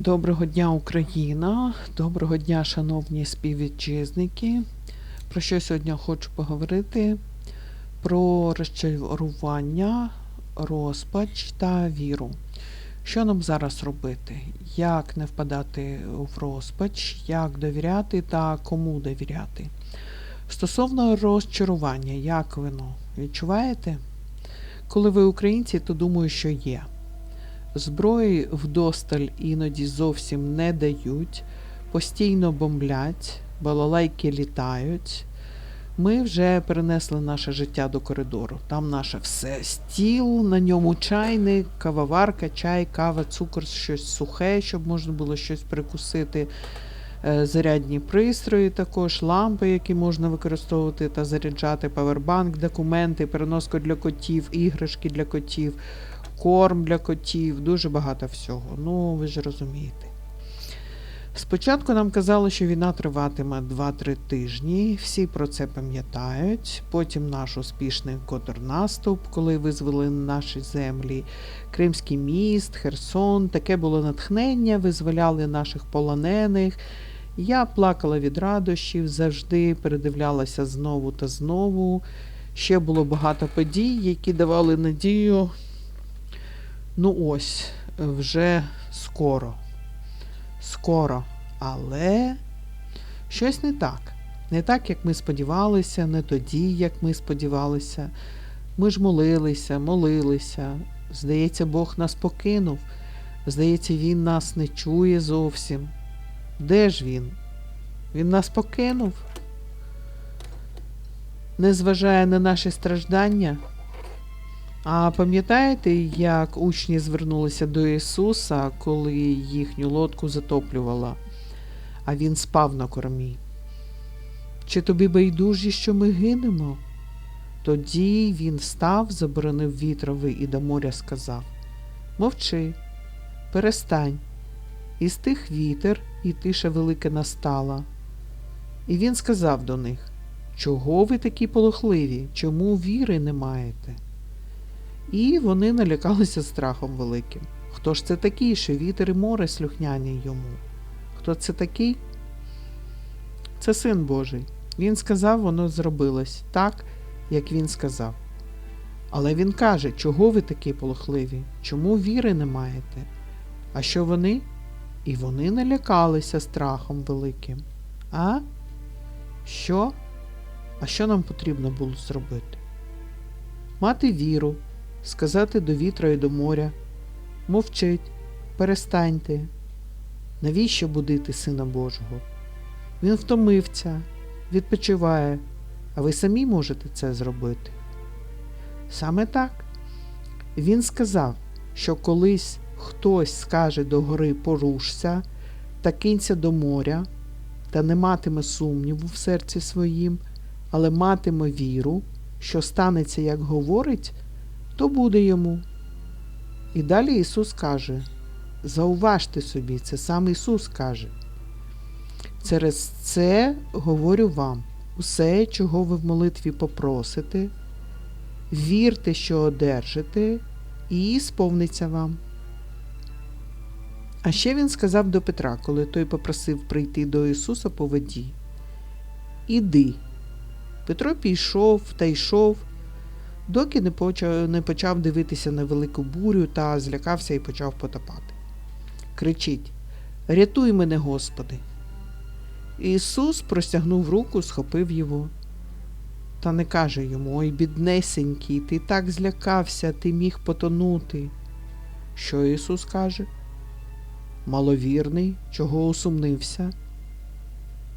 Доброго дня, Україна! Доброго дня, шановні співвітчизники. Про що сьогодні хочу поговорити? Про розчарування, розпач та віру. Що нам зараз робити? Як не впадати в розпач, як довіряти та кому довіряти? Стосовно розчарування, як воно? Відчуваєте? Коли ви українці, то думаю, що є. Зброї вдосталь іноді зовсім не дають, постійно бомблять, балалайки літають. Ми вже перенесли наше життя до коридору. Там наше все стіл, на ньому чайник, кавоварка, чай, кава, цукор, щось сухе, щоб можна було щось прикусити. Е, Зарядні пристрої, також лампи, які можна використовувати та заряджати, павербанк, документи, переноску для котів, іграшки для котів корм для котів, дуже багато всього. Ну, ви ж розумієте. Спочатку нам казали, що війна триватиме 2-3 тижні, всі про це пам'ятають. Потім наш успішний контрнаступ, коли визвали наші землі, Кримський міст, Херсон, таке було натхнення, визволяли наших полонених. Я плакала від радощів, завжди передивлялася знову та знову. Ще було багато подій, які давали надію. Ну ось, вже скоро. Скоро. Але щось не так. Не так, як ми сподівалися, не тоді, як ми сподівалися. Ми ж молилися, молилися. Здається, Бог нас покинув. Здається, Він нас не чує зовсім. Де ж він? Він нас покинув. Не зважає на наші страждання. А пам'ятаєте, як учні звернулися до Ісуса, коли їхню лодку затоплювала, а Він спав на кормі? Чи тобі байдужі, що ми гинемо? Тоді він став, заборонив вітрові і до моря сказав Мовчи, перестань. І стих вітер, і тиша велика настала. І він сказав до них Чого ви такі полохливі? Чому віри не маєте? І вони налякалися страхом великим. Хто ж це такий, що вітер і море слухняні йому? Хто це такий? Це син Божий. Він сказав, воно зробилось так, як він сказав. Але він каже, чого ви такі полохливі? Чому віри не маєте? А що вони? І вони налякалися страхом великим. А? Що? А що нам потрібно було зробити? Мати віру, сказати до вітра і до моря мовчить, перестаньте. Навіщо будити Сина Божого? Він втомився, відпочиває, а ви самі можете це зробити. Саме так. Він сказав, що колись хтось скаже до гори порушся та кинься до моря, та не матиме сумніву в серці своїм, але матиме віру, що станеться, як говорить, то буде йому. І далі Ісус каже, зауважте собі, це сам Ісус каже. Через це говорю вам, усе, чого ви в молитві попросите, вірте, що одержите, і сповниться вам. А ще він сказав до Петра, коли той попросив прийти до Ісуса по воді. Іди. Петро пішов та йшов, доки не почав, не почав дивитися на велику бурю та злякався і почав потопати. Кричить Рятуй мене, Господи. Ісус простягнув руку, схопив його. Та не каже йому Ой, біднесенький, ти так злякався, ти міг потонути. Що Ісус каже? Маловірний, чого усумнився.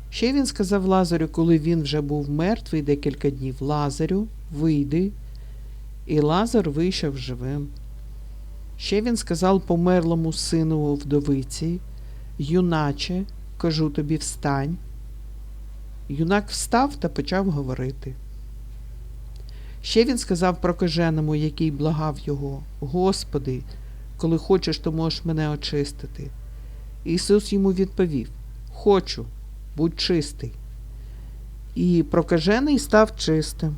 Ще він сказав Лазарю, коли він вже був мертвий декілька днів Лазарю, вийди, і Лазар вийшов живим. Ще він сказав померлому сину вдовиці, юначе, кажу тобі, встань. Юнак встав та почав говорити. Ще він сказав прокаженому, який благав його, Господи, коли хочеш, то можеш мене очистити. Ісус йому відповів Хочу, будь чистий. І прокажений став чистим.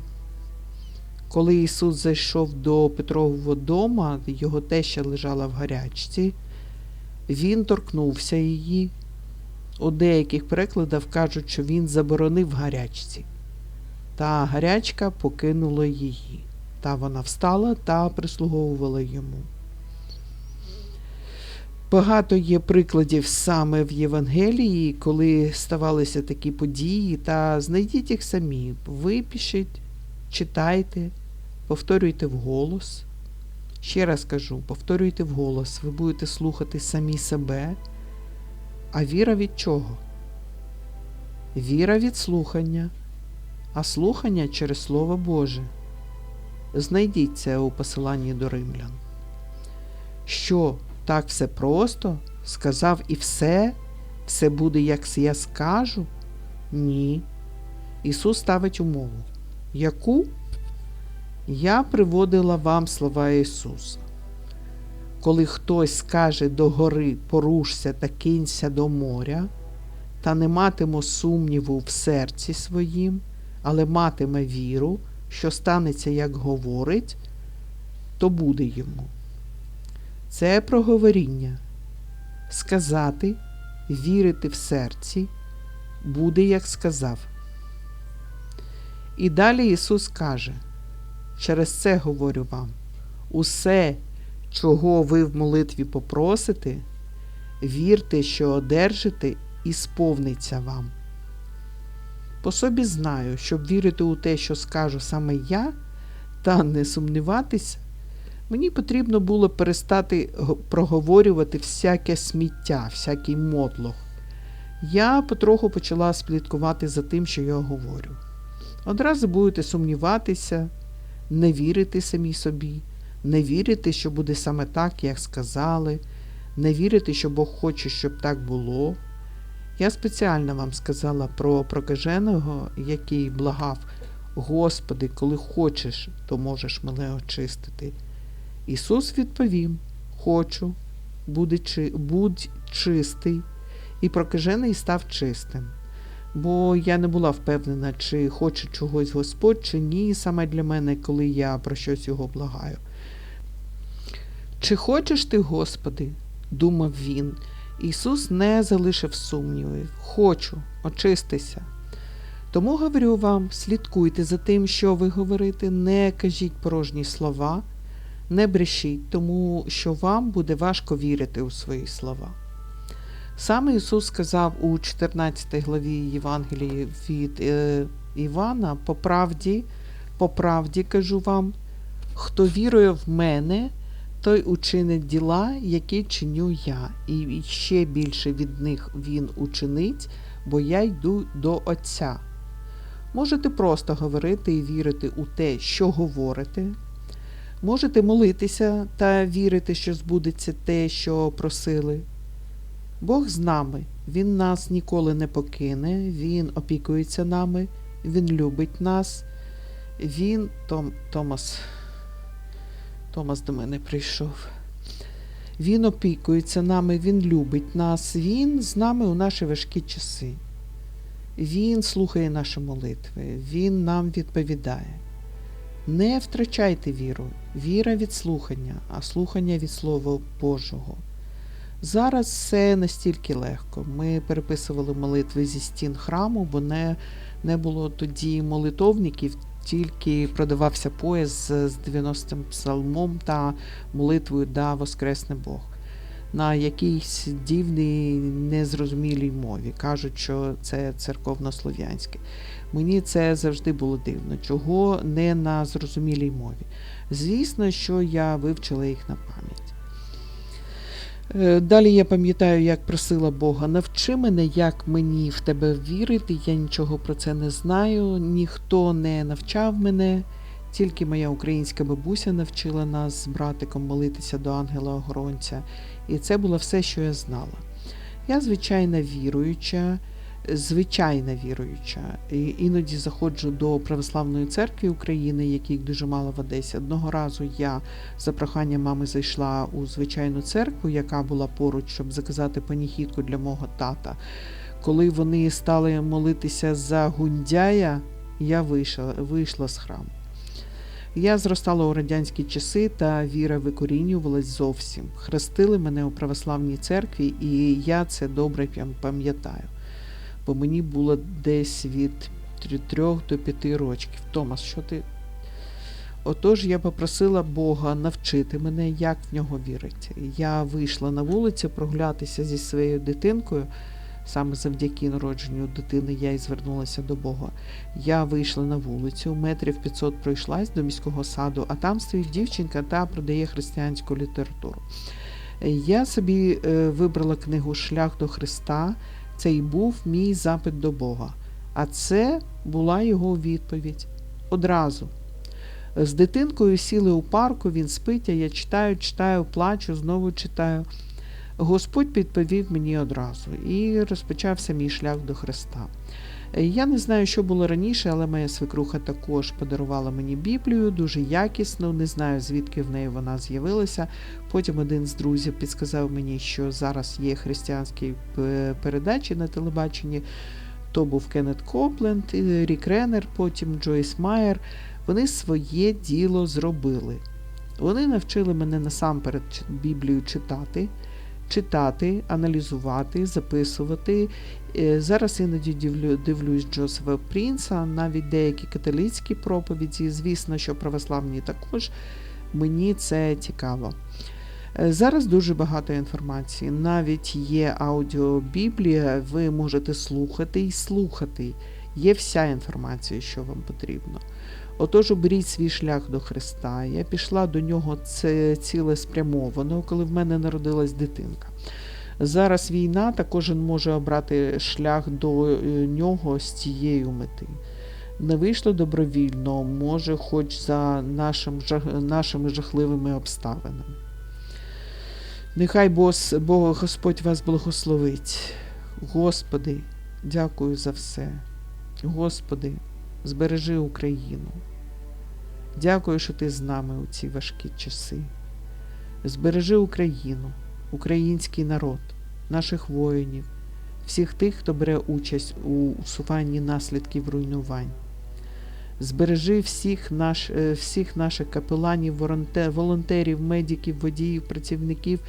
Коли Ісус зайшов до Петрового дома, його теща лежала в гарячці, він торкнувся її. У деяких перекладах кажуть, що він заборонив гарячці. Та гарячка покинула її. Та вона встала та прислуговувала йому. Багато є прикладів саме в Євангелії, коли ставалися такі події, та знайдіть їх самі, випишіть, читайте, повторюйте вголос. Ще раз кажу, повторюйте вголос, ви будете слухати самі себе. А віра від чого? Віра від слухання, а слухання через Слово Боже. Знайдіть це у посиланні до римлян. Що так все просто? Сказав і все? Все буде, як я скажу? Ні. Ісус ставить умову. Яку? Я приводила вам слова Ісуса. Коли хтось скаже до гори порушся та кинься до моря, та не матиме сумніву в серці своїм, але матиме віру, що станеться, як говорить, то буде йому. Це проговоріння. Сказати, вірити в серці, буде, як сказав. І далі Ісус каже, через це говорю вам, усе, чого ви в молитві попросите, вірте, що одержите, і сповниться вам. По собі знаю, щоб вірити у те, що скажу саме я, та не сумніватися, мені потрібно було перестати проговорювати всяке сміття, всякий мотлох. Я потроху почала спліткувати за тим, що я говорю. Одразу будете сумніватися, не вірити самі собі, не вірити, що буде саме так, як сказали, не вірити, що Бог хоче, щоб так було. Я спеціально вам сказала про прокаженого, який благав, Господи, коли хочеш, то можеш мене очистити. Ісус відповів: Хочу, будь, чистий, і прокажений став чистим. Бо я не була впевнена, чи хоче чогось Господь, чи ні, саме для мене, коли я про щось його благаю. Чи хочеш ти, Господи? думав він. Ісус не залишив сумнівів. Хочу, очистися. Тому говорю вам, слідкуйте за тим, що ви говорите, не кажіть порожні слова, не брешіть, тому що вам буде важко вірити у свої слова. Саме Ісус сказав у 14 главі Євангелії від е, Івана, по правді, по правді кажу вам, хто вірує в мене, той учинить діла, які чиню я, і ще більше від них він учинить, бо я йду до Отця. Можете просто говорити і вірити у те, що говорите. Можете молитися та вірити, що збудеться те, що просили. Бог з нами, Він нас ніколи не покине, Він опікується нами, Він любить нас. Він, Том, Томас, Томас до мене прийшов. Він опікується нами, Він любить нас, Він з нами у наші важкі часи. Він слухає наші молитви, Він нам відповідає. Не втрачайте віру, віра від слухання, а слухання від Слова Божого. Зараз все настільки легко. Ми переписували молитви зі стін храму, бо не, не було тоді молитовників, тільки продавався пояс з 90-м псалмом та молитвою Да Воскресне Бог. На якійсь дивній незрозумілій мові. Кажуть, що це церковнослов'янське. Мені це завжди було дивно, чого не на зрозумілій мові. Звісно, що я вивчила їх на пам'ять. Е, Далі я пам'ятаю, як просила Бога, навчи мене, як мені в тебе вірити. Я нічого про це не знаю, ніхто не навчав мене, тільки моя українська бабуся навчила нас з братиком молитися до ангела-охоронця, і це було все, що я знала. Я звичайна віруюча, звичайна віруюча. І Іноді заходжу до Православної церкви України, яких дуже мало в Одесі. Одного разу я за проханням мами зайшла у звичайну церкву, яка була поруч, щоб заказати паніхідку для мого тата. Коли вони стали молитися за гундяя, я вийшла, вийшла з храму. Я зростала у радянські часи, та віра викорінювалась зовсім. Хрестили мене у православній церкві, і я це добре пам'ятаю. Бо мені було десь від 3 до 5 років. Томас, що ти? Отож я попросила Бога навчити мене, як в нього вірити. Я вийшла на вулицю прогулятися зі своєю дитинкою. Саме завдяки народженню дитини я і звернулася до Бога. Я вийшла на вулицю, метрів 500 пройшлась до міського саду, а там стоїть дівчинка та продає християнську літературу. Я собі е, вибрала книгу Шлях до Христа. Це й був мій запит до Бога. А це була його відповідь одразу. З дитинкою сіли у парку, він спить, а я читаю, читаю, плачу, знову читаю. Господь підповів мені одразу і розпочався мій шлях до Христа. Е, Я не знаю, що було раніше, але моя свекруха також подарувала мені Біблію, дуже якісну, не знаю, звідки в неї вона з'явилася. Потім один з друзів підсказав мені, що зараз є християнські е, передачі на телебаченні. То був Кеннет Копленд, Рік Реннер, потім Джойс Майер. Вони своє діло зробили. Вони навчили мене насамперед Біблію читати, читати, аналізувати, записувати. Е, Зараз іноді дивлюсь Джозефа Прінса, навіть деякі католицькі проповіді. Звісно, що православні також. Мені це цікаво. Е, Зараз дуже багато інформації. Навіть є аудіобіблія, ви можете слухати і слухати. Є вся інформація, що вам потрібно. Отож, оберіть свій шлях до Христа. Я пішла до нього це цілеспрямовано, коли в мене народилась дитинка. Зараз війна, та кожен може обрати шлях до е, нього з цією мети. Не вийшло добровільно, може, хоч за нашим, нашими жахливими обставинами. Нехай Бос, Бог Господь вас благословить. Господи, дякую за все. Господи, збережи Україну. Дякую, що ти з нами у ці важкі часи. Збережи Україну, український народ, наших воїнів, всіх тих, хто бере участь у усуванні наслідків руйнувань. Збережи всіх, наш, е, всіх наших капеланів, волонтерів, медиків, водіїв, працівників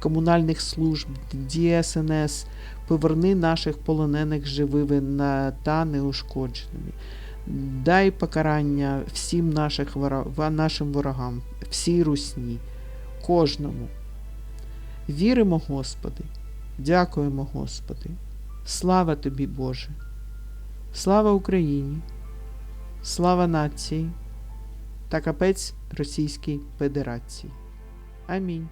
комунальних служб, ДСНС, поверни наших полонених живими та неушкодженими. Дай покарання всім наших вора- нашим ворогам, всій русні, кожному. Віримо, Господи, дякуємо, Господи. Слава Тобі, Боже. Слава Україні, слава нації та капець Російській Федерації. Амінь.